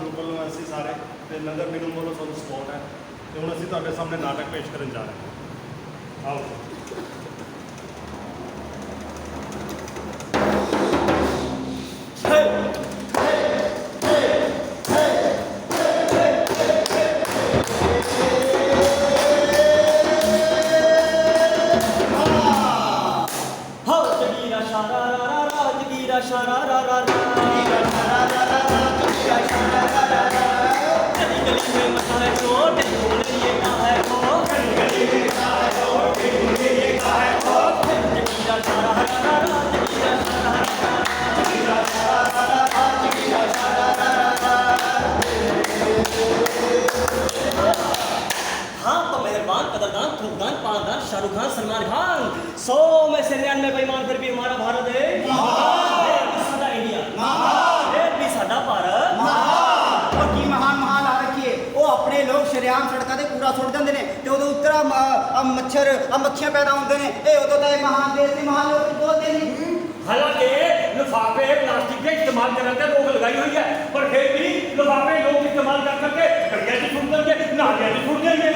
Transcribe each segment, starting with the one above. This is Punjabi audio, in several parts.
ਗਰੁੱਪ ਵੱਲੋਂ ਅਸੀਂ ਸਾਰੇ ਤੇ ਨਗਰ ਨਿਗਮ ਵੱਲੋਂ ਸਾਨੂੰ ਸਪੋਰਟ ਹੈ ਤੇ ਹੁਣ ਅਸੀਂ ਤੁਹਾਡੇ ਸਾਹਮਣੇ ਨਾਟਕ ਪੇਸ਼ ਕਰਨ ਜਾ ਰਹੇ ਹਾਂ ਆਓ ਸ਼ਾਰਾ ਰਾ ਰਾ ਰਾ ਜਗੀਰਾ ਸ਼ਾਰਾ ਰਾ ਰਾ ਰਾ शाहरुख खान सलमान खान सौ में से निन्यानवे बेईमान फिर भी हमारा भारत ਮੱਛਰ ਆ ਮੱਖੀਆਂ ਪੈਦਾ ਹੁੰਦੇ ਨੇ। ਇਹ ਉਦੋਂ ਤਾਂ ਇਹ ਮਹਾਨ ਦੇਸ਼ ਦੇ ਮਹਾਨ ਲੋਕ ਬੋਲਦੇ ਨਹੀਂ ਹਾਲਾਂਕਿ ਲਿਫਾਫੇ ਪਲਾਸਟਿਕ ਦੇ ਇਸਤੇਮਾਲ ਕਰਨ ਤੇ ਰੋਕ ਲਗਾਈ ਹੋਈ ਹੈ ਪਰ ਫਿਰ ਵੀ ਲਿਫਾਫੇ ਲੋਕ ਇਸਤੇਮਾਲ ਕਰ ਕਰਕੇ ਗੜੀਆਂ 'ਚ ਸੁੱਟ ਦੇਣਗੇ ਨਾਲੀਆਂ 'ਚ ਸੁੱਟ ਦੇਣਗੇ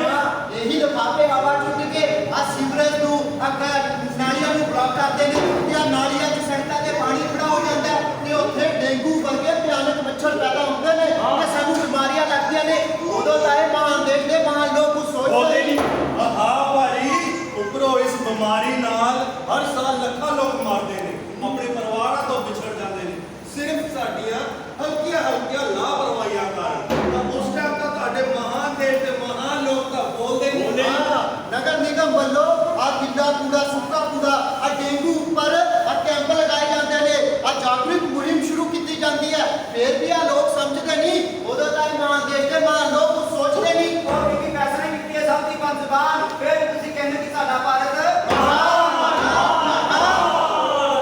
ਇਹੀ ਲਿਫਾਫੇ ਹਵਾ ਚੁੱਕ ਕੇ ਆ ਸੀਵਰੇਜ ਨੂੰ ਅੱਗੇ ਨਾਲੀਆਂ ਨੂੰ ਬਲੌਕ ਕਰਦੇ ਨੇ ਆ ਨਾਲੀਆਂ 'ਚ ਸੜਕਾਂ ਤੇ ਪਾਣੀ ਖੜਾ ਹੋ ਜਾਂਦਾ ਹੈ ਤੇ ਉੱਥੇ ਡੇਂਗੂ ਵਰਗੇ ਭਿਆਨਕ ਮੱਛਰ ਪੈਦਾ ਹੁੰਦੇ ਨੇ ਤੇ ਸਾਨੂੰ ਬਿਮਾਰੀਆਂ ਲੱਗਦੀਆਂ ਨੇ ਉਦੋਂ ਤਾਂ ਇਹ ਮਹਾਨ ਦੇਸ਼ ਦੇ ਮਹਾਨ ਲੋਕ ਕੁਝ ਬੋਲਦੇ ਸੋਚਦੇ ਨਹੀਂ ਨਹੀਂ ਆਹਾ ਭਾਜੀ ਉੱਪਰੋਂ ਇਸ ਬਿਮਾਰੀ ਨਾਲ ਹਰ ਸਾਲ ਲੱਖਾਂ ਲੋਕ ਮਰਦੇ ਨੇ ਆਪਣੇ ਪਰਿਵਾਰਾਂ ਤੋਂ ਵਿਛੜ ਜਾਂਦੇ ਨੇ ਸਿਰਫ ਸਾਡੀਆਂ ਹਲਕੀਆਂ ਹਲਕੀਆਂ ਲਾਪਰਵਾਹੀਆਂ ਕਾਰਨ ਤਾਂ ਉਸ ਟਾਈਮ ਤਾਂ ਤੁਹਾਡੇ ਮਹਾਨ ਦੇਸ਼ ਦੇ ਮਹਾਨ ਲੋਕ ਤਾਂ ਬੋਲਦੇ ਨਹੀਂ ਹਾਂ, ਨਗਰ ਨਿਗਮ ਵੱਲੋਂ ਆ ਗਿੱਲਾ ਕੂੜਾ ਸੁੱਕਾ ਕੂੜਾ ਆ ਡੇਂਗੂ ਉੱਪਰ ਆ ਕੈਂਪ ਲਗਾਏ ਜਾਂਦੇ ਨੇ ਆ ਜਾਗਰੂਕ ਮੁਹਿੰਮ ਸ਼ੁਰੂ ਕੀਤੀ ਜਾਂਦੀ ਹੈ ਫਿਰ ਵੀ ਆ ਲੋਕ ਸਮਝਦੇ ਨਹੀਂ ਉਦੋਂ ਤਾਂ ਇਹ ਮਹਾਨ ਦੇਸ਼ ਦੇ ਮਹਾਨ ਲੋਕ ਕੁਝ ਸੋਚਦੇ ਨਹੀਂ ਔਰ ਕਿਉਂਕਿ ਫੈਸਲੇ ਕੀਤੀ ਹੈ ਸਭ ਦੀ ਬੰਜ਼ਬਾਨ ਫਿਰ ਤੁਸੀਂ ਕਹਿੰਦੇ ਕਿ ਸਾਡਾ ਭਾਰਤ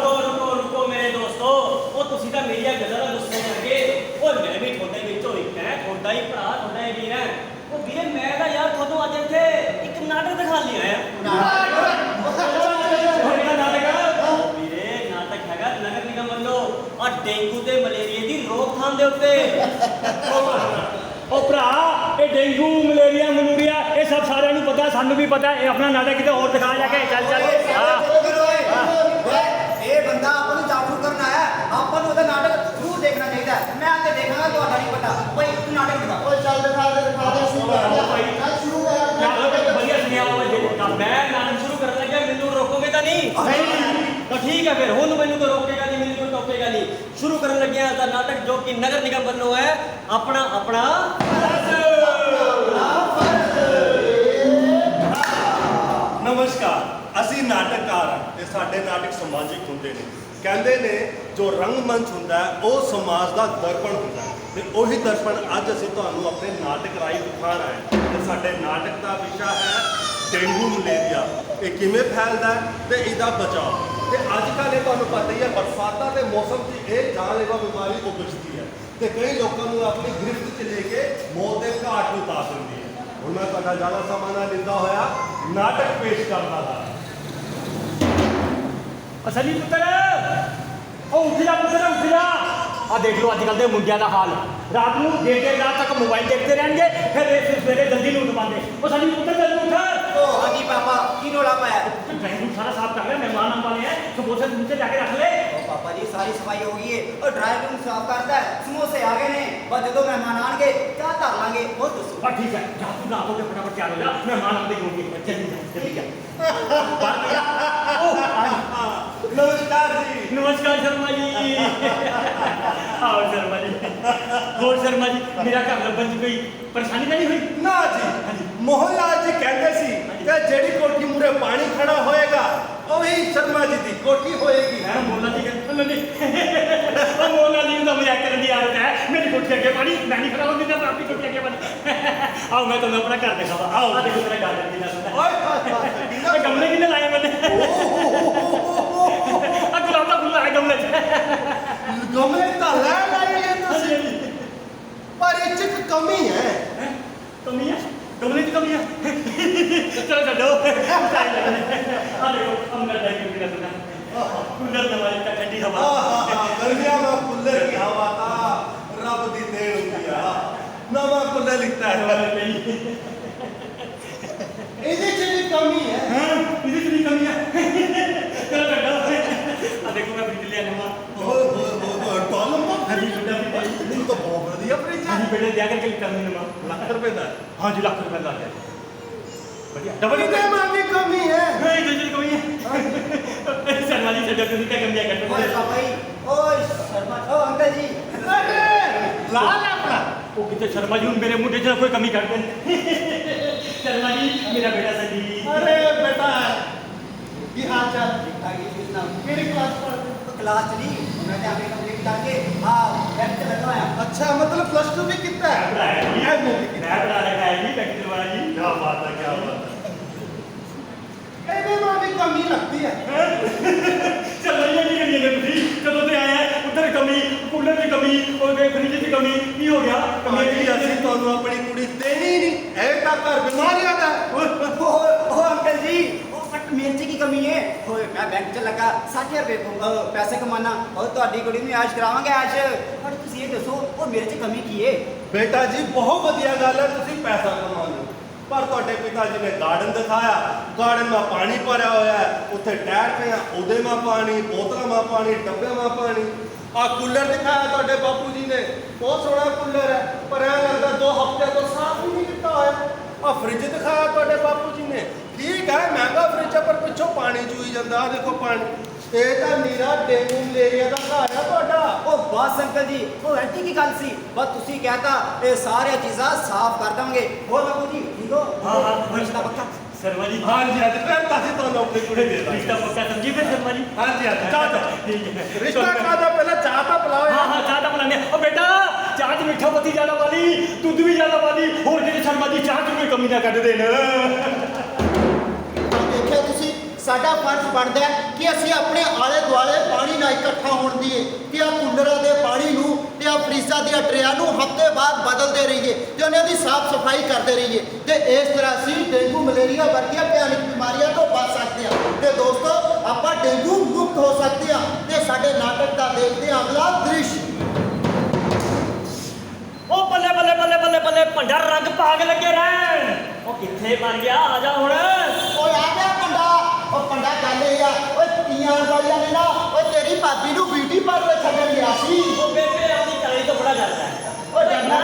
ਰੁਕੋ ਰੁਕੋ ਰੁਕੋ ਮੇਰੇ ਦੋਸਤੋ ਉਹ ਤੁਸੀਂ ਤਾਂ ਮੇਰੀਆਂ ਗੱਲਾਂ ਦਾ ਗੁੱਸੇ ਕਰਕੇ ਉਹ ਮੈਂ ਵੀ ਤੁਹਾਡੇ ਵਿੱਚੋਂ ਇੱਕ ਹੈ ਤੁਹਾਡਾ ਹੀ ਭਰਾ ਤੁਹਾਡਾ ਹੀ ਵੀਰ ਹੈ ਉਹ ਵੀਰੇ ਮੈਂ ਤਾਂ ਯਾਰ ਤੁਹਾਨੂੰ ਅੱਜ ਇੱਥੇ ਇੱਕ ਨਾਟਕ ਦਿਖਾ ਲਿਆ ਆ ਤੁਹਾਡਾ ਨਾਟਕ ਉਹ ਵੀਰੇ ਨਾਟਕ ਹੈਗਾ ਨਗਰ ਨਿਗਮ ਵੱਲੋਂ ਆ ਡੇਂਗੂ ਤੇ ਮਲੇਰੀਆ ਦੀ ਰੋਕਥਾਮ ਦੇ ਉੱਤੇ ਉਹ ਭਰਾ ਇਹ ਡੇਂਗੂ ਮਲੇਰੀਆ ਮਲੂਰੀਆ ਇਹ ਸਭ ਸਾਰਿਆਂ ਨੂੰ ਪਤਾ ਸਾਨੂੰ ਵੀ ਪਤਾ ਇਹ ਆਪਣਾ ਨਾਟਕ ਕਿਤੇ ਹੋਰ ਦਿਖਾ ਜਾ ਕੇ ਚੱਲ ਚੱਲ। ਹਾਂ। ਇਹ ਬੰਦਾ ਆਪਾਂ ਨੂੰ ਜਾਗਰੂਕ ਕਰਨ ਆਇਆ ਹੈ। ਆਪਾਂ ਨੂੰ ਉਹਦਾ ਨਾਟਕ ਜ਼ਰੂਰ ਦੇਖਣਾ ਚਾਹੀਦਾ ਹੈ। ਮੈਂ ਤੇ ਦੇਖਾਂਗਾ ਤੁਹਾਡਾ ਨਹੀਂ ਪਤਾ ਭਾਈ ਤੂੰ ਨਾਟਕ ਦਿਖਾ। ਓਏ ਚੱਲ ਦਿਖਾ ਦੇ ਦਿਖਾ ਦੇ ਸ਼ੁਰੂ ਕਰ ਚੱਲ ਸ਼ੁਰੂ ਕਰ। ਨਾਟਕ ਵਧੀਆ ਸੁਣਿਆ ਹੋਵੇ ਜੇ ਮੈਂ ਨਾਟਕ ਸ਼ੁਰੂ ਕਰਨ ਲੱਗਿਆ ਮੈਨੂੰ ਰੋਕੋਗੇ ਤਾਂ ਨਹੀਂ ਤਾਂ ਠੀਕ ਹੈ ਫਿਰ। ਹੁਣ ਮੈਨੂੰ ਤਾਂ ਰੋਕੇਗਾ ਨਹੀਂ, ਮੈਨੂੰ ਕੋਈ ਟੋਕੇਗਾ ਨਹੀਂ। ਸ਼ੁਰੂ ਕਰਨ ਲੱਗਿਆ ਤਾਂ ਨਾਟਕ ਜੋ ਕਿ ਨਗਰ ਨਿਗਮ ਵੱਲੋਂ ਹੈ, ਆਪਣਾ ਆਪਣਾ ਨਮਸਕਾਰ। ਅਸੀਂ ਨਾਟਕਕਾਰ ਹਾਂ ਤੇ ਸਾਡੇ ਨਾਟਕ ਸਮਾਜਿਕ ਹੁੰਦੇ ਨੇ। ਕਹਿੰਦੇ ਨੇ, ਜੋ ਰੰਗਮੰਚ ਹੁੰਦਾ ਉਹ ਸਮਾਜ ਦਾ ਦਰਪਣ ਹੁੰਦਾ ਹੈ। ਤੇ ਉਹੀ ਦਰਪਣ ਅੱਜ ਅਸੀਂ ਤੁਹਾਨੂੰ ਆਪਣੇ ਨਾਟਕ ਰਾਹੀਂ ਦਿਖਾਉਣ ਆਏ ਹਾਂ। ਤੇ ਸਾਡੇ ਨਾਟਕ ਦਾ ਵਿਸ਼ਾ ਹੈ, ਡੇਂਗੂ ਮਲੇਰੀਆ। ਇਹ ਕਿਵੇਂ ਫੈਲਦਾ ਹੈ ਤੇ ਇਹਦਾ ਬਚਾਅ ਤੇ ਅੱਜ ਕੱਲ੍ਹ ਇਹ ਤੁਹਾਨੂੰ ਪਤਾ ਹੀ ਹੈ ਬਰਸਾਤਾਂ ਦੇ ਮੌਸਮ 'ਚ ਇਹ ਜਾਨਲੇਵਾ ਬਿਮਾਰੀ ਉਪਜਦੀ ਹੈ। ਤੇ ਕਈ ਲੋਕਾਂ ਨੂੰ ਆਪਣੀ ਗ੍ਰਿਫਤ 'ਚ ਲੈ ਕੇ ਮੌਤ ਦੇ ਘਾਟ ਨੂੰ ਉਤਾਰ ਦਿੰਦੀ ਹੈ। ਹੁਣ ਮੈਂ ਤੁਹਾਡਾ ਜ਼ਿਆਦਾ ਸਮਾਂ ਨਾ ਲੈਂਦਾ ਹੋਇਆ, ਨਾਟਕ ਪੇਸ਼ ਕਰਦਾ ਹਾਂ ਅਸਲੀ ਪੁੱਤਰ। ਉਹ ਉੱਠ ਜਾ ਪੁੱਤਰ, ਉੱਠ ਜਾ। ਆ ਦੇਖ ਲਓ ਅੱਜ ਕੱਲ ਦੇ ਮੁੰਡਿਆਂ ਦਾ ਹਾਲ। ਰਾਤ ਨੂੰ ਦੇਰ ਦੇਰ ਰਾਤ ਤੱਕ ਮੋਬਾਈਲ ਦੇਖਦੇ ਰਹਿਣਗੇ ਫਿਰ ਇਸ ਸਵੇਰੇ ਜਲਦੀ ਨੂੰ ਉੱਠ ਪਾਉਂਦੇ ਉਹ ਸਾਡੀ ਪੁੱਤਰ ਜਲਦੀ ਉੱਠ ਓ ਹਾਂਜੀ ਪਾਪਾ ਕੀ ਰੋਲਾ ਪਾਇਆ ਡਰਾਈਵਰ ਨੂੰ ਸਾਰਾ ਸਾਫ਼ ਕਰ ਲਿਆ ਮਹਿਮਾਨ ਆਉਣ ਵਾਲੇ ਹੈ ਸਮੋਸੇ ਨੀਚੇ ਜਾ ਕੇ ਰੱਖ ਲੈ ਓ ਪਾਪਾ ਜੀ ਸਾਰੀ ਸਫ਼ਾਈ ਹੋ ਗਈ ਏ ਉਹ ਡਰਾਈਵਰ ਨੂੰ ਸਾਫ਼ ਕਰਦਾ ਹੈ ਸਮੋਸੇ ਆ ਗਏ ਨੇ ਬਸ ਜਦੋਂ ਮਹਿਮਾਨ ਆਣਗੇ ਚਾਹ ਧਰ ਲਾਂਗੇ ਉਹ ਦੱਸੋ ਬਸ ਠੀਕ ਹੈ ਜਾ ਤੂੰ ਨਾ ਹੋ ਕੇ ਫਟਾਫਟ ਤਿਆਰ ਹੋ ਜਾ ਮਹਿਮਾਨ ਆਉਂਦੇ ਹੋਣਗੇ ਜਲਦੀ ਜਾ ਜਲਦੀ ਜਾ ਬਾਹਰ ਜਾ ਉਹ ਆ ਨਮਸਕਾਰ ਸ਼ਰਮਾ ਜੀ ਆਓ ਸ਼ਰਮਾ ਜੀ ਹੋਰ ਸ਼ਰਮਾ ਜੀ ਮੇਰਾ ਘਰ ਲੱਭਣ ਚ ਕੋਈ ਪਰੇਸ਼ਾਨੀ ਤਾਂ ਨਹੀਂ ਹੋਈ ਨਾ ਜੀ ਮੋਹਨ ਲਾਲ ਜੀ ਕਹਿੰਦੇ ਸੀ ਕਿ ਜਿਹੜੀ ਕੋਠੀ ਮੂਰੇ ਪਾਣੀ ਖੜਾ ਹੋਏਗਾ ਉਹੀ ਸ਼ਰਮਾ ਜੀ ਦੀ ਕੋਠੀ ਹੋਏਗੀ ਮੈਂ ਮੋਨਾ ਜੀ ਕਹਿੰਦਾ ਨਹੀਂ ਉਹ ਮੋਨਾ ਜੀ ਤਾਂ ਮਜ਼ਾਕ ਕਰਨ ਦੀ ਆਦਤ ਹੈ ਮੇਰੀ ਕੋਠੀ ਅੱਗੇ ਪਾਣੀ ਮੈਂ ਨਹੀਂ ਖੜਾ ਹੁੰਦੀ ਤਾਂ ਆਪਣੀ ਕੋਠੀ ਅੱਗੇ ਪਾਣੀ ਆਓ ਮੈਂ ਤੁਹਾਨੂੰ ਆਪਣਾ ਘਰ ਦਿਖਾਵਾਂ ਆਓ ਦੇਖੋ ਮੇਰਾ ਘਰ ਕਿੰਨਾ ਸੋਹਣਾ ਓਏ ਗਮਲੇ ਕਿੰਨੇ ਲਾਏ ਮੈਨੇ ਆ ਗੁਲਾਬ ਦਾ ਫੁੱਲ ਹੈ ਗਮਲੇ 'ਚ। ਗਮਲੇ ਤਾਂ ਲੈਣ ਆਏ ਜੇ ਹਾਂਜੀ, ਤੁਸੀਂ। ਹਾਂਜੀ। ਪਰ ਇਹ ਚ ਇੱਕ ਕਮੀ ਹੈ। ਹੈਂ? ਕਮੀ ਹੈ? ਗਮਲੇ 'ਚ ਕਮੀ ਹੈ? ਚਲੋ ਛੱਡੋ। ਆ ਦੇਖੋ ਅੰਦਰ ਜਾ ਕੇ ਕਿਹਨਾਂ ਦਾ ਕੂਲਰ ਲਵਾਇਆ ਤਾਂ ਠੰਡੀ ਹਵਾ। ਆਹਾ, ਗਰਮੀਆਂ ਦਾ ਕੂਲਰ ਕੀ ਹਵਾ ਤਾਂ ਰੱਬ ਦੀ ਦੇਣ ਹੁੰਦੀ ਆ। ਨਵਾਂ ਕੂਲਰ ਲਿਖਤਾ ਹੈ। ਨਹੀਂ ਭਾਈ ਮੈਨੂੰ ਤਾਂ ਬਹੁਤ ਵਧੀਆ ਫ੍ਰਿਜ ਹੈ ਹਾਂਜੀ ਬੇਟੇ ਲਿਆ ਕੇ ਕਲਿੱਕ ਕਰਨੀ ਨਾ ਲੱਖ ਰੁਪਏ ਦਾ ਹੈ। ਹਾਂਜੀ ਲੱਖ ਰੁਪਏ ਦਾ ਹੈ। ਵਧੀਆ। ਡਬਲ ਕਿਤੇ ਮਾਨੀ ਕਮੀ ਹੈ। ਨਹੀਂ ਜੀ ਜੀ ਕੋਈ ਨਹੀਂ ਸਰਮਾ ਜੀ ਛੱਡੋ ਤੁਸੀਂ ਤਾਂ ਕੰਮ ਕਰ ਓਏ ਭਾਈ ਓਏ ਸ਼ਰਮਾ ਓ ਅੰਕਲ ਜੀ। ਅਰੇ ਲਾਲ ਆਪਣਾ। ਉਹ ਕਿਤੇ ਸ਼ਰਮਾ ਜੀ ਹੁਣ ਮੇਰੇ ਮੁੰਡੇ 'ਚ ਕੋਈ ਕਮੀ ਕਰਦੇ ਨੇ ਸ਼ਰਮਾ ਜੀ ਮੇਰਾ ਬੇਟਾ ਸੰਦੀਪ ਅਰੇ ਬੇਟਾ ਕੀ ਹਾਲ ਚਾਲ? ਠੀਕ ਠਾਕ ਜੀ ਕਿਸ ਨਾਮ ਕਿਹੜੀ ਕਲਾਸ ਪੜ੍ਹਦੇ ਕਲਾਸ ਚ ਨਹੀਂ ਮੈਂ ਤੇ ਆਗੇ ਕੰਪਲੀਟ ਕਰਕੇ ਆ ਬੈਂਕ ਤੇ ਲੱਗਾ ਹੋਇਆ ਅੱਛਾ ਮਤਲਬ ਪਲੱਸ 2 ਵੀ ਕੀਤਾ ਹੈ ਪੜਾਇਆ ਜੀ ਇਹ ਮੂਵੀ ਕੀਤੀ ਮੈਂ ਪੜਾ ਰਿਹਾ ਹੈ ਜੀ ਟੈਕਸੀ ਵਾਲਾ ਜੀ क्या बात है क्या बात है ਇਹਦੇ ਮਾਂ ਵੀ ਕਮੀ ਲੱਗਦੀ ਹੈ ਚੱਲ ਰਹੀ ਹੈ ਜੀ ਕਰੀਏ ਨੇ ਤੁਸੀਂ ਕਦੋਂ ਤੇ ਆਇਆ ਉਧਰ ਕਮੀ ਕੂਲਰ ਦੀ ਕਮੀ ਉਹ ਦੇ ਫ੍ਰਿਜ ਦੀ ਕਮੀ ਕੀ ਹੋ ਗਿਆ ਕਮੀ ਕਮੇਟੀ ਅਸੀਂ ਤੁਹਾਨੂੰ ਆਪਣੀ ਕੁੜੀ ਦੇਣੀ ਨਹੀਂ ਇਹ ਤਾਂ ਘਰ ਬਿਮਾਰੀਆਂ ਦਾ ਹੈ। ਓ ਓ ਅੰਕਲ ਜੀ ਉਹ ਬਟ ਮੇਰੇ ਚ ਕੀ ਕਮੀ ਹੈ ਓਏ, ਮੈਂ ਬੈਂਕ ਚ ਲੱਗਾ 60 ਰੁਪਏ ਕਮਾਂ ਪੈਸੇ ਕਮਾਨਾ ਉਹ ਤੁਹਾਡੀ ਕੁੜੀ ਨੂੰ ਐਸ਼ ਕਰਾਵਾਂਗੇ ਐਸ਼ ਪਰ ਤੁਸੀਂ ਇਹ ਦੱਸੋ, ਉਹ ਮੇਰੇ ਚ ਕਮੀ ਕੀ ਹੈ ਬੇਟਾ ਜੀ, ਬਹੁਤ ਵਧੀਆ ਗੱਲ ਹੈ, ਤੁਸੀਂ ਪੈਸਾ ਕਮਾਉਂਦੇ ਹੋ। ਪਰ ਤੁਹਾਡੇ ਪਿਤਾ ਜੀ ਨੇ ਗਾਰਡਨ ਦਿਖਾਇਆ ਗਾਰਡਨ ਮਾ ਪਾਣੀ ਭਰਿਆ ਹੋਇਆ ਹੈ, ਉੱਥੇ ਟਾਇਰ ਪਿਆ ਉਹਦੇ ਮਾ ਪਾਣੀ ਬੋਤਲਾਂ ਮਾ ਪਾਣੀ ਡੱਬੇ ਮਾ ਪਾਣੀ। ਆ ਕੂਲਰ ਦਿਖਾਇਆ ਤੁਹਾਡੇ ਬਾਪੂ ਜੀ ਨੇ। ਬਹੁਤ ਸੋਹਣਾ ਕੂਲਰ ਹੈ, ਪਰ ਐਂ ਲੱਗਦਾ ਦੋ ਹਫ਼ਤੇ ਤੋਂ ਸਾਫ਼ ਹੀ ਨਹੀਂ ਕੀਤਾ ਹੋਇਆ। ਆ ਫ੍ਰਿਜ ਦਿਖਾਇਆ ਤੁਹਾਡੇ ਬਾਪੂ ਜੀ ਨੇ। ਠੀਕ ਹੈ ਮਹਿੰਗਾ ਫ੍ਰਿਜ ਹੈ ਪਰ ਪਿੱਛੋਂ ਪਾਣੀ ਚੂਈ ਜਾਂਦਾ ਆ ਦੇਖੋ ਪਾਣੀ। ਇਹ ਤਾਂ ਨੀਰਾ ਡੇਂਗੂ ਮਲੇਰੀਆ ਦਾ ਘਰ ਹੈ ਤੁਹਾਡਾ। ਉਹ ਬਸ ਅੰਕਲ ਜੀ ਉਹ ਐਂਟੀ ਕੀ ਗੱਲ ਸੀ? ਬਸ ਤੁਸੀਂ ਕਹਤਾ ਇਹ ਸਾਰੀਆਂ ਚੀਜ਼ਾਂ ਸਾਫ਼ ਕਰ ਦਾਂਗੇ ਹੋਰ ਬਾਪੂ ਜੀ ਠੀਕ ਹੋ? ਹਾਂ ਹਾਂ ਰਿਸ਼ਤਾ ਪੱਕਾ? ਸ਼ਰਮਾ ਜੀ। ਹਾਂਜੀ ਹਾਂਜੀ ਫਿਰ ਤਾਂ ਅਸੀਂ ਤੁਹਾਨੂੰ ਆਪਣੀ ਕੁੜੀ ਦੇ ਦਾਂਗੇ। ਰਿਸ਼ਤਾ ਪੱਕਾ ਸਮਝੀ ਫਿਰ ਸ਼ਰਮਾ ਜੀ? ਹਾਂਜੀ ਹਾਂਜੀ ਚਾਹ ਹੈ ਰਿਸ਼ਤਾ ਕਾਦਾ ਪਹਿਲਾਂ ਚਾਹ ਤਾਂ ਪਿਲਾਓ ਹਾਂ ਹਾਂ ਚਾਹ ਤਾਂ ਬਣਾਉਂਦੇ ਆ। ਉਹ ਬੇਟਾ ਚਾਹ 'ਚ ਮਿੱਠਾ ਪੱਤੀ ਜ਼ਿਆਦਾ ਵਾਲੀ ਦੁੱਧ ਵੀ ਜ਼ਿਆਦਾ ਵਾਲੀ ਹੋਰ ਜਿਹੜੇ ਸ਼ਰਮਾ ਜੀ ਚਾਹ 'ਚ ਕੋਈ ਕਮੀ ਨਾ ਕੱਢ ਦੇਣ। ਸਾਡਾ ਫਰਜ਼ ਬਣਦਾ ਹੈ ਕਿ ਅਸੀਂ ਆਪਣੇ ਆਲੇ ਦੁਆਲੇ ਪਾਣੀ ਨਾ ਇਕੱਠਾ ਹੋਣ ਦੀਏ ਤੇ ਆ ਕੂਲਰਾਂ ਦੇ ਪਾਣੀ ਨੂੰ ਤੇ ਆ ਫਰੀਜ਼ਾਂ ਦੀਆਂ ਟਰੇਆਂ ਨੂੰ ਹਫ਼ਤੇ ਬਾਅਦ ਬਦਲਦੇ ਰਹੀਏ ਤੇ ਉਹਨਾਂ ਦੀ ਸਾਫ਼ ਸਫ਼ਾਈ ਕਰਦੇ ਰਹੀਏ ਤੇ ਇਸ ਤਰ੍ਹਾਂ ਅਸੀਂ ਡੇਂਗੂ ਮਲੇਰੀਆ ਵਰਗੀਆਂ ਭਿਆਨਕ ਬਿਮਾਰੀਆਂ ਤੋਂ ਬਚ ਸਕਦੇ ਹਾਂ। ਤੇ ਦੋਸਤੋ, ਆਪਾਂ ਡੇਂਗੂ ਮੁਕਤ ਹੋ ਸਕਦੇ ਹਾਂ ਤੇ ਸਾਡੇ ਨਾਟਕ ਦਾ ਦੇਖਦੇ ਹਾਂ ਅਗਲਾ ਦ੍ਰਿਸ਼। ਉਹ ਬੱਲੇ ਬੱਲੇ ਬੱਲੇ ਬੱਲੇ ਬੱਲੇ ਭੰਡਾ ਰੰਗ ਭਾਗ ਲੱਗੇ ਰਹਿਣ। ਉਹ ਕਿੱਥੇ ਮਰ ਗਿਆ? ਆ ਜਾ ਹੁਣ। ਉਹ ਪੰਡਾ ਗੱਲ ਇਹ ਆ। ਓਏ ਤੀਆਂ ਵਾਲਿਆਂ ਨੇ ਨਾ ਓਏ ਤੇਰੀ ਭਾਬੀ ਨੂੰ ਬਿਊਟੀ ਪਾਰਲਰ ਛੱਡਣ ਗਿਆ ਸੀ। ਉਹ ਬੇਬੇ ਆਪਣੀ ਕਲੀ ਤੋਂ ਬੜਾ ਡਰਦਾ ਹੈ। ਓਏ ਡਰਨਾ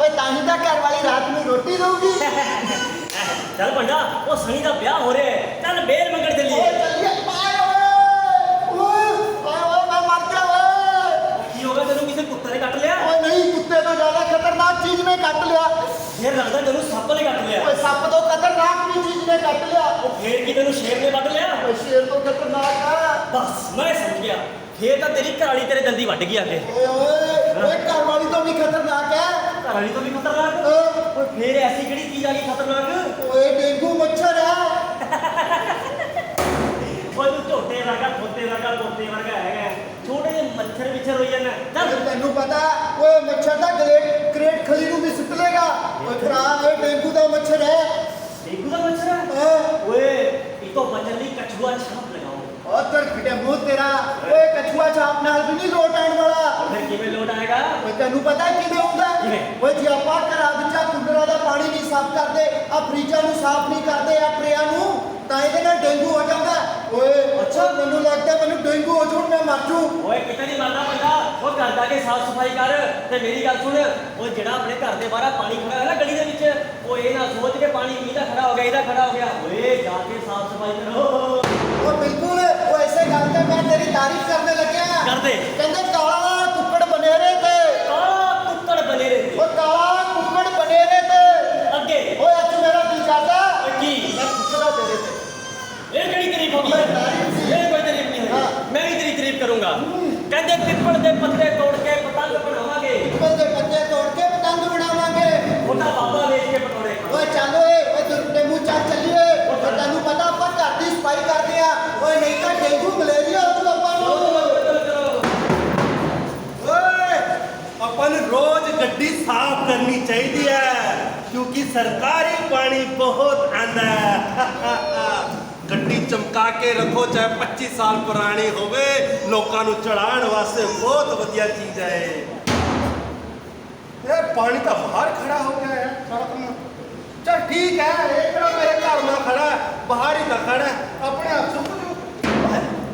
ਓਏ ਤਾਂ ਹੀ ਤਾਂ ਘਰ ਵਾਲੀ ਰਾਤ ਨੂੰ ਰੋਟੀ ਦਊਗੀ। ਚੱਲ ਭੰਡਾ ਉਹ ਸਣੀ ਦਾ ਵਿਆਹ ਹੋ ਰਿਹਾ ਹੈ। ਚੱਲ ਬੇਲ ਮੰਗਣ ਓਏ ਚੱਲੀਏ। ਚੱਲੀਏ ਆਏ ਓਏ ਓਏ ਓਏ ਮੈਂ ਮਰ ਗਿਆ ਓਏ। ਕੀ ਹੋਗਾ ਤੈਨੂੰ ਕਿਸੇ ਕੁੱਤੇ ਨੇ ਕੱਟ ਲਿਆ? ਓਏ ਨਹੀਂ ਕੁੱਤੇ ਤੋਂ ਜ਼ਿਆਦਾ ਖਤਰਨਾਕ ਚੀਜ਼ ਨੇ ਕੱਟ ਲਿਆ। ਫੇਰ ਲੱਗਦਾ ਤੈਨੂੰ ਸੱਪ ਨੇ ਕੱਟ ਲਿਆ ਓਏ ਸੱਪ ਤੋਂ ਖਤਰਨਾਕ ਵੀ ਚੀਜ਼ ਨੇ ਕੱਟ ਲਿਆ? ਉਹ ਫੇਰ ਕੀ ਤੈਨੂੰ ਸ਼ੇਰ ਨੇ ਵੱਢ ਲਿਆ? ਓਏ ਸ਼ੇਰ ਤੋਂ ਖਤਰਨਾਕ ਆ। ਬਸ ਮੈਂ ਸਮਝ ਗਿਆ। ਫੇਰ ਤਾਂ ਤੇਰੀ ਘਰਾਲੀ ਤੇਰੇ ਦੰਦੀ ਵੱਢ ਗਈ ਆ ਕੇ ਓਏ ਓਏ ਓਏ ਘਰ ਵਾਲੀ ਤੋਂ ਵੀ ਖਤਰਨਾਕ ਹੈ ਘਰਾਲੀ ਤੋਂ ਵੀ ਖਤਰਨਾਕ? ਓਏ, ਫੇਰ ਐਸੀ ਕਿਹੜੀ ਚੀਜ਼ ਆ ਗਈ ਖਤਰਨਾਕ? ਓਏ ਡੇਂਗੂ ਮੱਛਰ ਹੈ ਓਏ ਤੂੰ ਝੋਟੇ ਵਰਗਾ ਖੋਤੇ ਵਰਗਾ ਪੋਤੇ ਵਰਗਾ ਹੈਗਾ। ਛੋਟੇ ਜਿਹੇ ਮੱਛਰ ਵਿਛਰ ਹੋਈ ਜਾਂਦਾ। ਚੱਲ। ਤੈਨੂੰ ਪਤਾ ਓਏ ਮੱਛਰ ਦਾ ਗ੍ਰੇਟ ਕ੍ਰੇਟ ਖਲੀ ਨੂੰ ਵੀ ਸੁੱਟ ਲੇਗਾ ਓਏ ਭਰਾ ਇਹ ਡੇਂਗੂ ਦਾ ਮੱਛਰ ਹੈ। ਲੋਟ ਆਣ ਵਾਲਾ ਲੋਟ ਆਏਗਾ ਤੈਨੂੰ ਪਤਾ ਕਿਵੇਂ ਜੇ ਆਪਾਂ ਘਰਾਂ ਵਿੱਚ ਪਾਣੀ ਨਹੀਂ ਸਾਫ਼ ਕਰਦੇ ਆ ਫਰੀਜ਼ਾਂ ਨੂੰ ਸਾਫ਼ ਨਹੀਂ ਕਰਦੇ ਨੂੰ ਤਾਂ ਇਹਦੇ ਨਾਲ ਡੇਂਗੂ ਹੋ ਜਾਂਦਾ। ਓਏ ਅੱਛਾ ਮੈਨੂੰ ਲੱਗਦਾ ਮੈਨੂੰ ਡੇਂਗੂ ਹੋ ਜੂਣ ਮੈਂ ਮਰ ਜੂ ਓਏ ਕਿਤੇ ਨਹੀਂ ਮਰਨਾ ਬੰਦਾ। ਉਹ ਘਰ ਜਾ ਕੇ ਸਾਫ਼ ਸਫ਼ਾਈ ਕਰ ਤੇ ਮੇਰੀ ਗੱਲ ਸੁਣ। ਉਹ ਜਿਹੜਾ ਆਪਣੇ ਘਰ ਦੇ ਬਾਹਰ ਪਾਣੀ ਖੜਾ ਹੈ ਨਾ ਗਲੀ ਦੇ ਵਿੱਚ ਉਹ ਇਹ ਨਾ ਸੋਚ ਕੇ ਪਾਣੀ ਇਹਦਾ ਖੜਾ ਹੋ ਗਿਆ ਇਹਦਾ ਖੜਾ ਹੋ ਗਿਆ। ਓਏ ਜਾ ਕੇ ਸਾਫ਼ ਸਫ਼ਾਈ ਕਰੋ। ਉਹ ਬਿਲਕੁਲ ਉਹ ਐਸੇ ਗੱਲ ਤੇ ਮੈਂ ਤੇਰੀ ਤਾਰੀਫ ਕਰਨੇ ਲੱਗਿਆ। ਕਰਦੇ। ਕਹਿੰਦੇ ਕਾਲਾ ਕੁੱਕੜ ਬਨੇਰੇ ਤੇ ਕਾਲਾ ਕੁੱਤੜ ਬਨੇ ਰਹੇ ਉਹ ਕਾਲਾ ਕੁੱਕੜ ਬਨੇਰੇ ਤੇ ਅੱਗੇ ਓਏ ਅੱਜ ਮੇਰਾ ਦਿਲ ਕਰਦਾ ਓਏ ਕੀ ਮੈਂ ਕੁੱਕੜਾ ਤੇਰੇ ਤੇ ਇਹ ਕਿਹੜੀ ਤਾਰੀਫ ਹੋ ਗਈ ਇਹ ਕੋਈ ਤਾਰੀਫ ਨਹੀਂ ਹੈ ਮੈਂ ਵੀ ਤੇਰੀ ਤਾਰੀਫ ਕਰੂੰਗਾ। ਕਹਿੰਦੇ ਪਿੱਪਲ ਦੇ ਪੱਤੇ ਤੋੜ ਕੇ ਪਤੰਗ ਬਣਾਵਾਂਗੇ। ਪਿੱਪਲ ਦੇ ਪੱਤੇ ਤੋੜ ਕੇ ਪਤੰਗ ਬਣਾਵਾਂਗੇ। ਉਹਦਾ ਬਾਬਾ ਵੇਚ ਕੇ ਪਕੌੜੇ ਓਏ ਚੱਲ ਓਏ ਓਏ ਦੁਰਤੇ ਮੂੰਹ ਚੱਲ ਚੱਲੀਏ। ਓਏ ਤੈਨੂੰ ਪਤਾ ਆਪਾਂ ਘਰ ਦੀ ਸਫ਼ਾਈ ਕਰਦੇ ਆ। ਓਏ ਨਹੀਂ ਤਾਂ ਡੇਂਗੂ ਮਲੇਰੀਆ ਹੋ ਜੂ ਆਪਾਂ ਨੂੰ। ਓਏ ਆਪਾਂ ਨੂੰ ਰੋਜ਼ ਗੱਡੀ ਸਾਫ਼ ਕਰਨੀ ਚਾਹੀਦੀ ਹੈ ਕਿਉਂਕਿ ਸਰਕਾਰੀ ਪਾਣੀ ਬਹੁਤ ਆਂਦਾ ਹੈ। ਚਮਕਾ ਕੇ ਰੱਖੋ, ਚਾਹੇ 25 ਸਾਲ ਪੁਰਾਣੀ ਹੋਵੇ, ਲੋਕਾਂ ਨੂੰ ਚੜਾਉਣ ਵਾਸਤੇ ਬਹੁਤ ਵਧੀਆ ਚੀਜ਼ ਹੈ ਇਹ। ਪਾਣੀ ਤਾਂ ਬਾਹਰ ਖੜਾ ਹੋ ਗਿਆ ਹੈ ਸੜਕ ਨੂੰ। ਚਲ ਠੀਕ ਹੈ, ਇਹ ਕਿਹੜਾ ਮੇਰੇ ਘਰ ਨਾਲ ਖੜਾ ਬਾਹਰ ਹੀ ਤਾਂ ਖੜਾ ਆਪਣੇ ਆਪ ਸੁੱਕ ਜੂ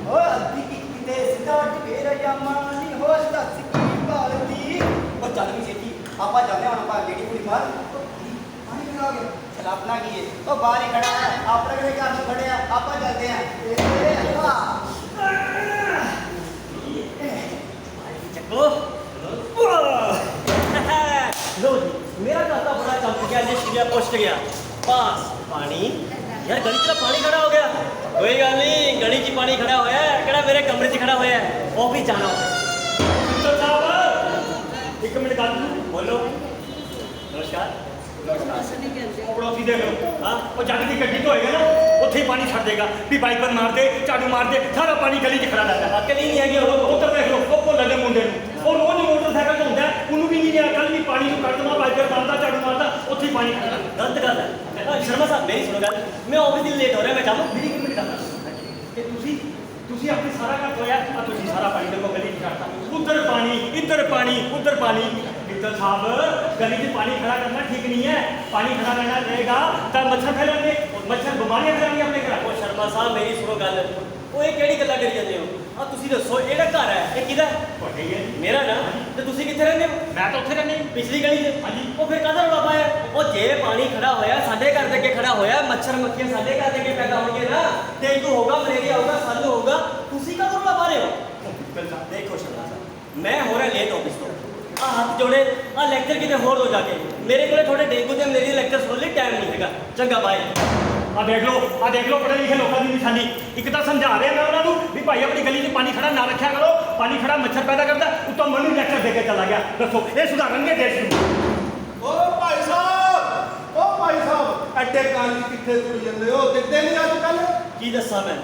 ਓ ਅੱਧੀ ਕਿਤੇ? ਸਿੱਧਾ ਢੇਰ ਜਾਮਾ ਹੋਸ਼ ਦਾ ਸਿੱਕੀ ਭਾਲਦੀ ਉਹ ਚੱਲ ਵੀ ਛੇਤੀ, ਆਪਾਂ ਜਾਂਦੇ ਹਾਂ ਹੁਣ ਆਪਾਂ ਜਿਹੜੀ ਕੁੜੀ ਬਾਹਰ ਪਾਣੀ ਕਿਉਂ ਗਿਆ? ਆਪਣਾ ਕੀ ਹੈ ਉਹ ਬਾਹਰ ਹੀ ਖੜਾ ਹੈ ਆਪਣੇ ਕਿਹੜੇ ਘਰ ਨੂੰ ਖੜਿਆ ਆਪਾਂ ਜਾਂਦੇ ਹਾਂ ਇਹ ਅੱਲਾ ਚੱਕੋ ਲੋ ਜੀ ਮੇਰਾ ਦਾਤਾ ਬੜਾ ਚਮਕ ਗਿਆ ਜੇ ਸ਼ਿਰਿਆ ਪੁੱਛ ਗਿਆ ਪਾਸ ਪਾਣੀ ਯਾਰ ਗਲੀ 'ਚ ਤਾਂ ਪਾਣੀ ਖੜਾ ਹੋ ਗਿਆ ਕੋਈ ਗੱਲ ਨਹੀਂ ਗਲੀ 'ਚ ਪਾਣੀ ਖੜਾ ਹੋਇਆ ਹੈ, ਕਿਹੜਾ ਮੇਰੇ ਕਮਰੇ 'ਚ ਖੜਾ ਹੋਇਆ ਹੈ? ਉਹ ਵੀ ਜਾਣਾ ਹੋਇਆ ਮਿੱਤਲ ਸਾਹਿਬ ਇੱਕ ਮਿੰਟ ਗੱਲ ਸੁਣੋ। ਬੋਲੋ ਨਮਸਕਾਰ ਉਹ ਪੜੋਸੀ ਦੇਖ ਲਓ ਹਾਂ ਉਹ ਜੱਗ ਦੀ ਗੱਡੀ ਤੋਂ ਹੋਏਗਾ ਨਾ ਉੱਥੇ ਹੀ ਪਾਣੀ ਛੱਡ ਦੇਗਾ ਵੀ ਵਾਈਪਰ ਮਾਰ ਦੇ ਝਾੜੂ ਮਾਰ ਦੇ ਸਾਰਾ ਪਾਣੀ ਗਲੀ 'ਚ ਖੜਾ ਰਹਿੰਦਾ ਅਕਲ ਹੀ ਨਹੀਂ ਹੈਗੀ ਉਹ ਉਹ ਉੱਧਰ ਦੇਖ ਲਓ ਉਹ ਭੁੱਲ ਦੇ ਮੁੰਡੇ ਨੂੰ ਉਹ ਰੋਜ਼ ਮੋਟਰਸਾਈਕਲ ਤੋਂ ਹੁੰਦਾ ਹੈ, ਉਹਨੂੰ ਵੀ ਨਹੀਂ ਅਕਲ ਵੀ ਪਾਣੀ ਨੂੰ ਕੱਢ ਦਵਾ ਵਾਈਪਰ ਮਾਰਦਾ ਝਾੜੂ ਮਾਰਦਾ ਉੱਥੇ ਹੀ ਪਾਣੀ ਖੜਾ ਗਲਤ ਗੱਲ ਹੈ ਅ, ਸ਼ਰਮਾ ਸਾਹਿਬ ਮੇਰੀ ਸੁਣੋ ਗੱਲ ਮੈਂ ਆਫਿਸ ਦੀ ਲੇਟ ਹੋ ਰਿਹਾ ਮੈਂ ਜਾਵਾਂ ਮੇਰੀ ਇੱਕ ਮਿੰਟ ਗੱਲ ਤੇ ਤੁਸੀਂ ਤੁਸੀਂ ਆਪਣੀ ਸਾਰਾ ਘਰ ਧੋਇਆ ਆ ਤੁਸੀਂ ਸਾਰਾ ਪਾਣੀ ਦੇਖੋ ਗਲੀ 'ਚ ਛੱਡਤਾ ਉੱਧਰ ਪਾਣੀ ਇੱਧਰ ਪਾਣੀ ਉੱਧਰ ਪਾਣੀ ਮਿੱਤਲ ਸਾਹਿਬ ਗਲੀ 'ਚ ਪਾਣੀ ਖੜਾ ਕਰਨਾ ਠੀਕ ਨਹੀਂ ਹੈ। ਪਾਣੀ ਖੜਾ ਰਹਿਣਾ ਰਹੇਗਾ ਤਾਂ ਮੱਛਰ ਫੈਲਣਗੇ ਮੱਛਰ ਬਿਮਾਰੀਆਂ ਫੈਲਾਂਗੇ ਆਪਣੇ ਘਰ। ਉਹ ਸ਼ਰਮਾ ਸਾਹਿਬ ਮੇਰੀ ਸੁਣੋ ਗੱਲ। ਉਹ ਇਹ ਕਿਹੜੀ ਗੱਲਾਂ ਕਰੀ ਜਾਂਦੇ ਹੋ? ਆ ਤੁਸੀਂ ਦੱਸੋ ਇਹਦਾ ਘਰ ਹੈ ਇਹ ਕਿਹਦਾ? ਤੁਹਾਡੇ ਹੀ ਹੈ। ਮੇਰਾ ਨਾ? ਤੇ ਤੁਸੀਂ ਕਿੱਥੇ ਰਹਿੰਦੇ ਹੋ? ਮੈਂ ਤਾਂ ਉੱਥੇ ਰਹਿੰਦਾ ਹੀ। ਪਿਛਲੀ ਗਲੀ 'ਚ? ਹਾਂਜੀ। ਉਹ ਫਿਰ ਕਾਹਦਾ ਰੌਲਾ ਪਾਇਆ? ਉਹ ਜੇ ਪਾਣੀ ਖੜਾ ਹੋਇਆ ਸਾਡੇ ਘਰ ਦੇ ਅੱਗੇ ਖੜਾ ਹੋਇਆ ਮੱਛਰ ਮੱਖੀਆਂ ਸਾਡੇ ਘਰ ਦੇ ਅੱਗੇ ਪੈਦਾ ਹੋਣਗੇ ਨਾ ਡੇਂਗੂ ਹੋਗਾ ਮਲੇਰੀਆ ਹੋਗਾ ਸਾਨੂੰ ਹੋਗਾ ਤੁਸੀਂ ਕਾਹਦਾ ਰੌਲਾ ਪਾ ਰਹੇ ਹੋ? ਸਾਹਿਬ। ਦੇਖੋ ਸ਼ਰਮਾ ਸਾਹਿਬ ਮੈਂ ਹੋ ਰਿਹਾ ਲੇਟ ਆਫਿਸ ਤੋਂ। ਆ ਹੱਥ ਜੋੜੇ ਆ ਲੈਕਚਰ ਕਿਤੇ ਹੋਰ ਹੋ ਜਾ ਕੇ। ਮੇਰੇ ਕੋਲੇ ਤੁਹਾਡੇ ਡੇਂਗੂ ਤੇ ਮਲੇਰੀਆ ਲੈਕਚਰ ਸੁਣਨ ਲਈ ਟਾਈਮ ਨਹੀਂ ਹੈਗਾ। ਚੰਗਾ ਬਾਏ ਆ ਦੇਖ ਲਓ ਆ ਦੇਖ ਲਓ ਪੜ੍ਹੇ ਲਿਖੇ ਲੋਕਾਂ ਦੀ ਨਿਸ਼ਾਨੀ। ਇੱਕ ਤਾਂ ਸਮਝਾ ਰਿਹਾ ਮੈਂ ਉਹਨਾਂ ਨੂੰ ਵੀ ਭਾਈ ਆਪਣੀ ਗਲੀ 'ਚ ਪਾਣੀ ਖੜਾ ਨਾ ਰੱਖਿਆ ਕਰੋ ਪਾਣੀ ਖੜਾ ਮੱਛਰ ਪੈਦਾ ਕਰਦਾ ਉੱਤੋਂ ਮੈਨੂੰ ਲੈਕਚਰ ਦੇ ਕੇ ਚਲਾ ਗਿਆ। ਦੱਸੋ ਇਹ ਸੁਧਾਰਨਗੇ ਦੇਸ਼ ਨੂੰ? ਓ ਭਾਈ ਸਾਹਿਬ ਓ ਭਾਈ ਸਾਹਿਬ ਐਡੇ ਕਾਲੀ ਕਿੱਥੇ ਤੁਰ ਜਾਂਦੇ ਹੋ? ਦਿਖਦੇ ਨਹੀਂ ਅੱਜ ਕੱਲ ਕੀ ਦੱਸਾਂ ਮੈਂ?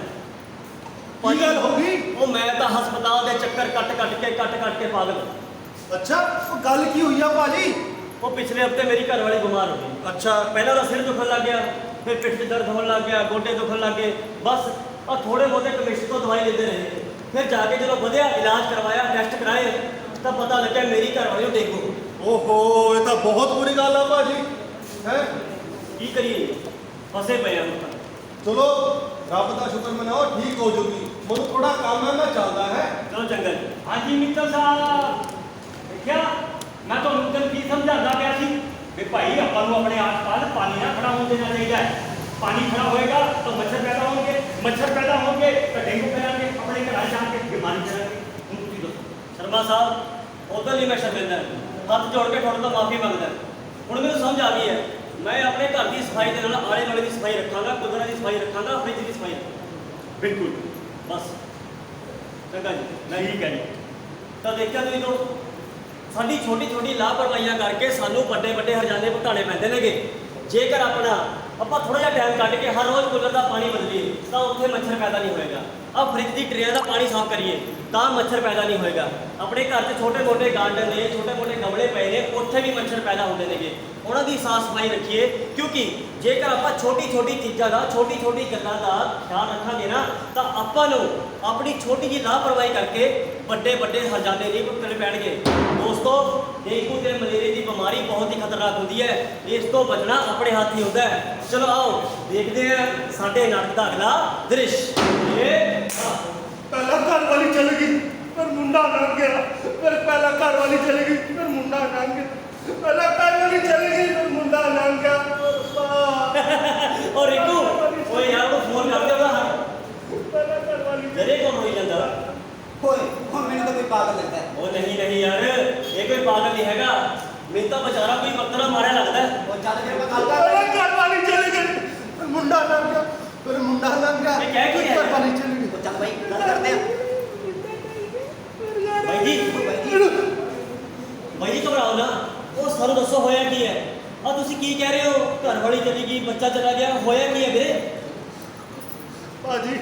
ਕੀ ਗੱਲ ਹੋ ਗਈ? ਉਹ ਮੈਂ ਤਾਂ ਹਸਪਤਾਲ ਦੇ ਚੱਕਰ ਕੱਟ ਕੱਟ ਕੇ ਕੱਟ ਕੱਟ ਕੇ ਪਾਗਲ ਹਾਂ। ਅੱਛਾ ਉਹ ਗੱਲ ਕੀ ਹੋਈ ਆ ਭਾਜੀ? ਉਹ ਪਿਛਲੇ ਹਫ਼ਤੇ ਮੇਰੀ ਘਰ ਵਾਲੀ ਬਿਮਾਰ ਹੋ ਗਈ। ਅੱਛਾ। ਪਹਿਲਾਂ ਤਾਂ ਸਿਰ ਦੁਖਣ ਲੱਗ ਗਿਆ ਫਿਰ ਪਿੱਠ 'ਚ ਦਰਦ ਹੋਣ ਲੱਗ ਗਿਆ ਗੋਡੇ ਦੁਖਣ ਲੱਗ ਗਏ। ਬਸ ਆ ਥੋੜੇ ਬਹੁਤੇ ਕਮਿਸ਼ਨ ਤੋਂ ਦਵਾਈ ਲੈਂਦੇ ਰਹੇ। ਫਿਰ ਜਾ ਕੇ ਜਦੋਂ ਵਧਿਆ ਇਲਾਜ ਕਰਵਾਇਆ ਟੈਸਟ ਕਰਾਏ ਤਾਂ ਪਤਾ ਲੱਗਿਆ ਮੇਰੀ ਘਰ ਵਾਲੀ ਨੂੰ ਡੇਂਗੂ ਓਹੋ ਇਹ ਤਾਂ ਬਹੁਤ ਬੁਰੀ ਗੱਲ ਆ ਭਾਜੀ। ਹੈ? ਕੀ ਕਰੀਏ? ਫਸੇ ਪਏ ਹਾਂ ਹੁਣ ਤਾਂ। ਚਲੋ ਰੱਬ ਦਾ ਸ਼ੁਕਰ ਮਨਾਓ ਠੀਕ ਹੋ ਜੂਗੀ। ਮੈਨੂੰ ਥੋੜਾ ਕੰਮ ਹੈ ਮੈਂ ਚੱਲਦਾ ਹੈ? ਚਲੋ ਚੰਗਾ ਜੀ। ਹਾਂਜੀ ਮਿੱਤਲ ਸਾਹਿਬ। ਦੇਖਿਆ? ਮੈਂ ਤੁਹਾਨੂੰ ਉਦੋਂ ਕੀ ਸਮਝਾਉਂਦਾ ਪਿਆ ਸੀ? ਵੀ ਭਾਈ ਆਪਾਂ ਨੂੰ ਆਪਣੇ ਆਸ-ਪਾਸ ਪਾਣੀ ਨਾ ਖੜਾ ਹੋਣ ਦੇਣਾ ਚਾਹੀਦਾ ਹੈ। ਪਾਣੀ ਖੜਾ ਹੋਏਗਾ ਤਾਂ ਮੱਛਰ ਪੈਦਾ ਹੋਣਗੇ। ਮੱਛਰ ਪੈਦਾ ਹੋਣਗੇ ਤਾਂ ਡੇਂਗੂ ਫੈਲਾਂਗੇ। ਆਪਣੇ ਘਰਾਂ ਜਾ ਕੇ ਬਿਮਾਰੀ ਫੈਲਾਂਗੇ। ਹੁਣ ਤੁਸੀਂ ਦੱਸੋ। ਸ਼ਰਮਾ ਸਾਹਿਬ ਉਦੋਂ ਲਈ ਮੈਂ ਸ਼ਰਮਿੰਦਾ। ਹੱਥ ਜੋੜ ਕੇ ਤੁਹਾਡੇ ਤੋਂ ਮਾਫੀ ਮੰਗਦਾ ਹੁਣ ਮੈਨੂੰ ਸਮਝ ਆ ਗਈ ਹੈ। ਮੈਂ ਆਪਣੇ ਘਰ ਦੀ ਸਫ਼ਾਈ ਦੇ ਨਾਲ ਆਲੇ ਦੁਆਲੇ ਦੀ ਸਫ਼ਾਈ ਰੱਖਾਂਗਾ ਕੁਦਰਤ ਦੀ ਸਫ਼ਾਈ ਰੱਖਾਂਗਾ ਫ੍ਰਿਜ ਦੀ ਸਫ਼ਾਈ ਬਿਲਕੁਲ। ਬਸ। ਚੰਗਾ ਜੀ। ਠੀਕ ਹੈ ਜੀ। ਤਾਂ ਦੇਖਿਆ ਤੁਸੀਂ ਦੋਸਤੋ ਸਾਡੀ ਛੋਟੀ ਛੋਟੀ ਲਾਪਰਵਾਹੀਆਂ ਕਰਕੇ ਸਾਨੂੰ ਵੱਡੇ ਵੱਡੇ ਹਰਜਾਨੇ ਭੁਗਤਾਣੇ ਪੈਂਦੇ ਨੇਗੇ। ਜੇਕਰ ਆਪਣਾ, ਆਪਾਂ ਥੋੜਾ ਜਿਹਾ ਟਾਈਮ ਕੱਢ ਕੇ ਹਰ ਰੋਜ਼ ਕੂਲਰ ਦਾ ਪਾਣੀ ਬਦਲੀਏ, ਤਾਂ ਉੱਥੇ ਮੱਛਰ ਪੈਦਾ ਨਹੀਂ ਹੋਏਗਾ। ਆ ਫ੍ਰਿਜ ਦੀ ਟਰੇਆਂ ਦਾ ਪਾਣੀ ਸਾਫ਼ ਕਰੀਏ। ਤਾਂ ਮੱਛਰ ਪੈਦਾ ਨਹੀਂ ਹੋਏਗਾ। ਆਪਣੇ ਘਰ 'ਚ ਛੋਟੇ ਮੋਟੇ ਗਾਰਡਨ ਨੇ, ਛੋਟੇ ਮੋਟੇ ਗਮਲੇ ਪਏ ਨੇ, ਉੱਥੇ ਵੀ ਮੱਛਰ ਪੈਦਾ ਹੁੰਦੇ ਨੇਗੇ। ਉਹਨਾਂ ਦੀ ਸਾਫ਼ ਸਫ਼ਾਈ ਰੱਖੀਏ, ਕਿਉਂਕਿ ਜੇਕਰ ਆਪਾਂ ਛੋਟੀ ਛੋਟੀ ਚੀਜ਼ਾਂ ਦਾ ਛੋਟੀ ਛੋਟੀ ਗੱਲਾਂ ਦਾ ਖਿਆਲ ਰੱਖਾਂਗੇ ਨਾ, ਤਾਂ ਆਪਾਂ ਨੂੰ ਆਪਣੀ ਛੋਟੀ ਜਿਹੀ ਲਾਪਰਵਾਹੀ ਕਰਕੇ ਵੱਡੇ ਵੱਡੇ ਹਰਜਾਨੇ ਨਹੀਂ ਭੁਗਤਣੇ ਪੈਣਗੇ। ਦੋਸਤੋ, ਡੇਂਗੂ ਤੇ ਮਲੇਰੀਆ ਦੀ ਬਿਮਾਰੀ ਬਹੁਤ ਹੀ ਖਤਰਨਾਕ ਹੁੰਦੀ ਹੈ। ਇਸ ਤੋਂ ਬਚਣਾ ਆਪਣੇ ਹੱਥ ਹੀ ਹੁੰਦਾ ਹੈ। ਚਲੋ ਆਓ, ਦੇਖਦੇ ਹਾਂ ਸਾਡੇ ਨਾਟਕ ਦਾ ਅਗਲਾ ਦ੍ਰਿਸ਼। ਇਹ ਪਹਿਲਾਂ ਘਰ ਵਾਲੀ ਚਲ ਗਈ ਪਰ ਮੁੰਡਾ ਲੰਘ ਗਿਆ। ਫਿਰ ਪਹਿਲਾਂ ਘਰ ਵਾਲੀ ਚਲੀ ਗਈ ਫਿਰ ਮੁੰਡਾ ਲੰਘ ਗਿਆ। ਪਹਿਲਾਂ ਘਰ ਵਾਲੀ ਚਲੀ ਗਈ ਫਿਰ ਮੁੰਡਾ ਲੰਘ ਗਿਆ। ਔਰ ਰਿਕੂ ਓਏ ਯਾਰ ਉਹ ਫੋਨ ਕਰਦੇ ਉਹਦਾ ਪਹਿਲਾਂ ਘਰ ਵਾਲੀ ਜਰੇ ਕੋਲ ਹੋਈ ਜਾਂਦਾ। ਹੋਏ ਹੁਣ ਮੈਨੂੰ ਤਾਂ ਕੋਈ ਪਾਗਲ ਲੱਗਦਾ ਉਹ ਨਹੀਂ ਨਹੀਂ ਯਾਰ ਇਹ ਕੋਈ ਪਾਗਲ ਨਹੀਂ ਹੈਗਾ। ਮੈਨੂੰ ਤਾਂ ਵਿਚਾਰਾ ਕੋਈ ਮੱਤਰਾ ਮਾਰਿਆ ਲੱਗਦਾ। ਉਹ ਚੱਲ ਫਿਰ ਮੈਂ ਗੱਲ ਕਰ ਪਹਿਲਾਂ ਘਰ ਵਾਲੀ ਚਲੀ ਗਈ ਫਿਰ ਮੁੰਡਾ ਲੰਘ ਗਿਆ ਫਿਰ ਮੁੰਡਾ ਲੰਘ ਗਿਆ। ਇਹ ਕਹਿ ਕੀ ਰਿਹਾ? ਘਰ ਵਾਲੀ ਚਲੀ ਗਈ ਉਹ ਚੱਲ ਬਾਈ ਗੱਲ ਕਰਦੇ ਆ ਬਾਈ ਜੀ ਬਾਈ ਜੀ ਬਾਈ ਜੀ ਘਬਰਾਓ ਨਾ ਉਹ ਸਾਨੂੰ ਦੱਸੋ ਹੋਇਆ ਕੀ ਹੈ ਆ ਤੁਸੀਂ ਕੀ ਕਹਿ ਰਹੇ ਹੋ? ਘਰ ਵਾਲੀ ਚਲੀ ਗਈ ਬੱਚਾ ਚਲਾ ਗਿਆ ਹੋਇਆ ਕੀ ਹੈ ਵੀਰੇ ਭਾਜੀ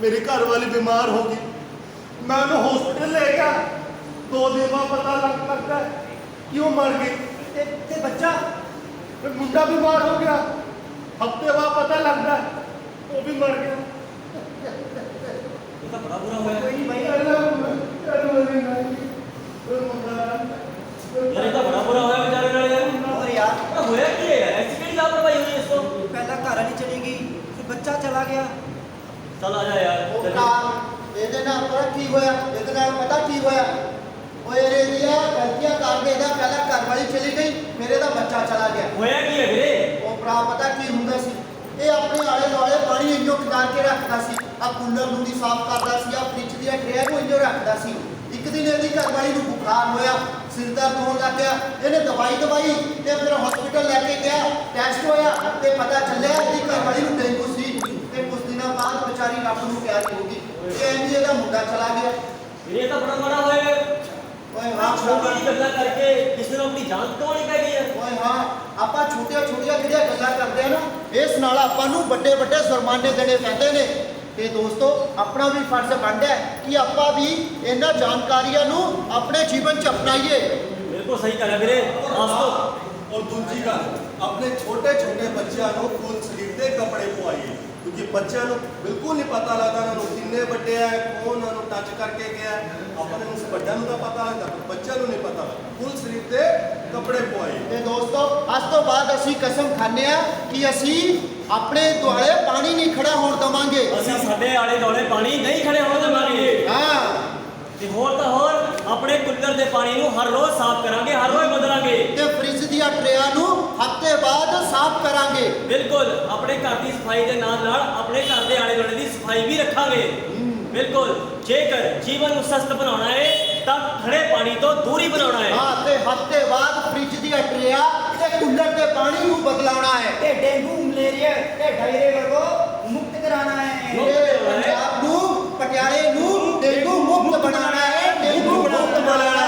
ਮੇਰੀ ਘਰ ਵਾਲੀ ਬਿਮਾਰ ਹੋ ਗਈ। ਮੈਂ ਉਹਨੂੰ ਹਸਪੀਟਲ ਲੈ ਗਿਆ। ਦੋ ਦਿਨ ਬਾਅਦ ਪਤਾ ਲੱਗ ਹੈ ਕਿ ਉਹ ਮਰ ਗਈ। ਤੇ ਤੇ ਬੱਚਾ ਫਿਰ ਮੁੰਡਾ ਬਿਮਾਰ ਹੋ ਗਿਆ। ਹਫ਼ਤੇ ਬਾਅਦ ਪਤਾ ਲੱਗਦਾ ਉਹ ਵੀ ਮਰ ਗਿਆ। ਇਹ ਤਾਂ ਬੜਾ ਬੁਰਾ ਹੋਇਆ। ਕੋਈ ਨਹੀਂ ਬਾਈ ਯਾਰ ਇਹ ਤਾਂ ਬੜਾ ਬੁਰਾ ਬੱਚਾ ਚਲਾ ਗਿਆ ਚੱਲ ਆ ਜਾ ਯਾਰ ਉਹ। ਕਾਰ ਇਹਦੇ ਨਾਲ ਪਤਾ ਕੀ ਹੋਇਆ? ਇਹਦੇ ਨਾਲ ਪਤਾ ਕੀ ਹੋਇਆ? ਓਏ ਰੇ ਦੀਆਂ ਗਲਤੀਆਂ ਕਰਦੇ ਇਹਦਾ ਪਹਿਲਾਂ ਘਰ ਵਾਲੀ ਚਲੀ ਗਈ ਮੇਰੇ ਦਾ ਬੱਚਾ ਚਲਾ ਗਿਆ। ਹੋਇਆ ਕੀ ਹੈ ਵੀਰੇ? ਉਹ ਭਰਾ ਪਤਾ ਕੀ ਹੁੰਦਾ ਸੀ? ਇਹ ਆਪਣੇ ਆਲੇ ਦੁਆਲੇ ਪਾਣੀ ਇੰਜੋ ਖਿਲਾਰ ਕੇ ਰੱਖਦਾ ਸੀ। ਆ ਕੂਲਰ ਨੂੰ ਦੀ ਸਾਫ਼ ਕਰਦਾ ਸੀ ਆ ਫ੍ਰਿਜ ਦੀਆਂ ਟਰੇ ਨੂੰ ਇੰਜੋ ਰੱਖਦਾ ਸੀ। ਇੱਕ ਦਿਨ ਇਹਦੀ ਘਰ ਵਾਲੀ ਨੂੰ ਬੁਖਾਰ ਹੋਇਆ ਸਿਰ ਦਰਦ ਹੋਣ ਲੱਗ ਗਿਆ। ਇਹਨੇ ਦਵਾਈ ਦਵਾਈ ਤੇ ਫਿਰ ਹਸਪੀਟਲ ਲੈ ਕੇ ਗਿਆ ਟੈਸਟ ਹੋਇਆ ਤੇ ਪਤਾ ਚੱਲਿਆ ਇਹਦੀ ਘਰ ਵਾਲੀ ਨੂੰ ਡੇਂਗੂ ਵਿਚਾਰੀ ਰੱਬ ਨੂੰ ਪਿਆਰੀ ਹੋ ਗਈ ਤੇ ਐਵੇਂ ਇਹਦਾ ਮੁੰਡਾ ਚਲਾ ਗਿਆ। ਇਹ ਤਾਂ ਬੜਾ ਮਾੜਾ ਹੋਇਆ ਓਏ ਹਾਂ ਛੋਟੀ ਗੱਲਾਂ ਕਰਕੇ ਕਿਸੇ ਨੂੰ ਆਪਣੀ ਜਾਨ ਕਮਾਉਣੀ ਪੈ ਗਈ ਹੈ ਓਏ ਹਾਂ ਆਪਾਂ ਛੋਟੀਆਂ ਛੋਟੀਆਂ ਜਿਹੜੀਆਂ ਗੱਲਾਂ ਕਰਦੇ ਆ ਨਾ ਇਸ ਨਾਲ ਆਪਾਂ ਨੂੰ ਵੱਡੇ ਵੱਡੇ ਜੁਰਮਾਨੇ ਦੇਣੇ ਪੈਂਦੇ ਨੇ। ਤੇ ਦੋਸਤੋ ਆਪਣਾ ਵੀ ਫਰਜ਼ ਬਣਦਾ ਹੈ ਕਿ ਆਪਾਂ ਵੀ ਇਹਨਾਂ ਜਾਣਕਾਰੀਆਂ ਨੂੰ ਆਪਣੇ ਜੀਵਨ 'ਚ ਅਪਣਾਈਏ। ਬਿਲਕੁਲ ਸਹੀ ਕਰਿਆ ਵੀਰੇ। ਆਸ ਤੋਂ ਔਰ ਦੂਜੀ ਗੱਲ ਆਪਣੇ ਛੋਟੇ ਛੋਟੇ ਬੱਚਿਆਂ ਨੂੰ ਫੁੱਲ ਸਲੀਵ ਦੇ ਕੱਪੜੇ ਪਵਾਈਏ। ਕਿਉਂਕਿ ਬੱਚਿਆਂ ਨੂੰ ਬਿਲਕੁਲ ਨਹੀਂ ਪਤਾ ਲੱਗਦਾ ਉਹਨਾਂ ਨੂੰ ਕਿੰਨੇ ਵੱਡੇ ਆ ਕੌਣ ਉਹਨਾਂ ਨੂੰ ਟੱਚ ਕਰਕੇ ਗਿਆ। ਆਪਾਂ ਨੂੰ ਵੱਡਿਆਂ ਨੂੰ ਤਾਂ ਪਤਾ ਲੱਗਦਾ ਪਰ ਬੱਚਿਆਂ ਨੂੰ ਨਹੀਂ ਪਤਾ। ਫੁੱਲ ਸਲੀਵ ਦੇ ਕੱਪੜੇ ਪਵਾਈਏ। ਤੇ ਦੋਸਤੋ ਅੱਜ ਤੋਂ ਬਾਅਦ ਅਸੀਂ ਕਸਮ ਖਾਂਦੇ ਆ ਕਿ ਅਸੀਂ ਆਪਣੇ ਦੁਆਲੇ ਪਾਣੀ ਨਹੀਂ ਖੜਾ ਹੋਣ ਦਵਾਂਗੇ। ਅਸੀਂ ਸਾਡੇ ਆਲੇ ਦੁਆਲੇ ਪਾਣੀ ਨਹੀਂ ਖੜੇ ਹੋਣ ਦੇਵਾਂਗੇ। ਹਾਂ। ਤੇ ਹੋਰ ਤਾਂ ਹੋਰ ਆਪਣੇ ਕੁੱਲਰ ਦੇ ਪਾਣੀ ਨੂੰ ਹਰ ਰੋਜ਼ ਸਾਫ਼ ਕਰਾਂਗੇ ਹਰ ਰੋਜ਼ ਬਦਲਾਂਗੇ। ਤੇ ਫ੍ਰਿਜ ਦੀਆਂ ਟਰੇਆਂ ਨੂੰ ਹਫ਼ਤੇ ਬਾਅਦ ਸਾਫ਼ ਕਰਾਂਗੇ। ਬਿਲਕੁਲ ਆਪਣੇ ਘਰ ਦੀ ਸਫ਼ਾਈ ਦੇ ਨਾਲ ਨਾਲ ਆਪਣੇ ਘਰ ਦੇ ਆਲੇ ਦੁਆਲੇ ਦੀ ਸਫ਼ਾਈ ਵੀ ਰੱਖਾਂਗੇ। ਬਿਲਕੁਲ ਜੇਕਰ ਜੀਵਨ ਨੂੰ ਸਸਤ ਬਣਾਉਣਾ ਹੈ ਤਾਂ ਖੜੇ ਪਾਣੀ ਤੋਂ ਦੂਰੀ ਬਣਾਉਣਾ ਹੈ। ਹਾਂ ਤੇ ਹਫ਼ਤੇ ਬਾਅਦ ਫ੍ਰਿਜ ਦੀਆਂ ਟਰੇਆਂ ਤੇ ਕੁੱਲਰ ਦੇ ਪਾਣੀ ਨੂੰ ਬਦਲਾਉਣਾ ਹੈ। ਤੇ ਡੇਂਗੂ ਮਲੇਰੀਆ ਤੇ ਡਾਇਰੀਆ ਵਰਗੋਂ ਮੁਕਤ ਕਰਾਉਣਾ ਹੈ। ਮੁਕਤ ਕਰਾਉਣਾ ਹੈ। ਪੰਜਾਬ ਨੂੰ ਪਟਿਆਲੇ ਨੂੰ ਤੈਨੂੰ ਮੁਕਤ ਬਣਾਣਾ ਹੈ ਤੈਨੂੰ ਮੁਕਤ ਬਣਾਣਾ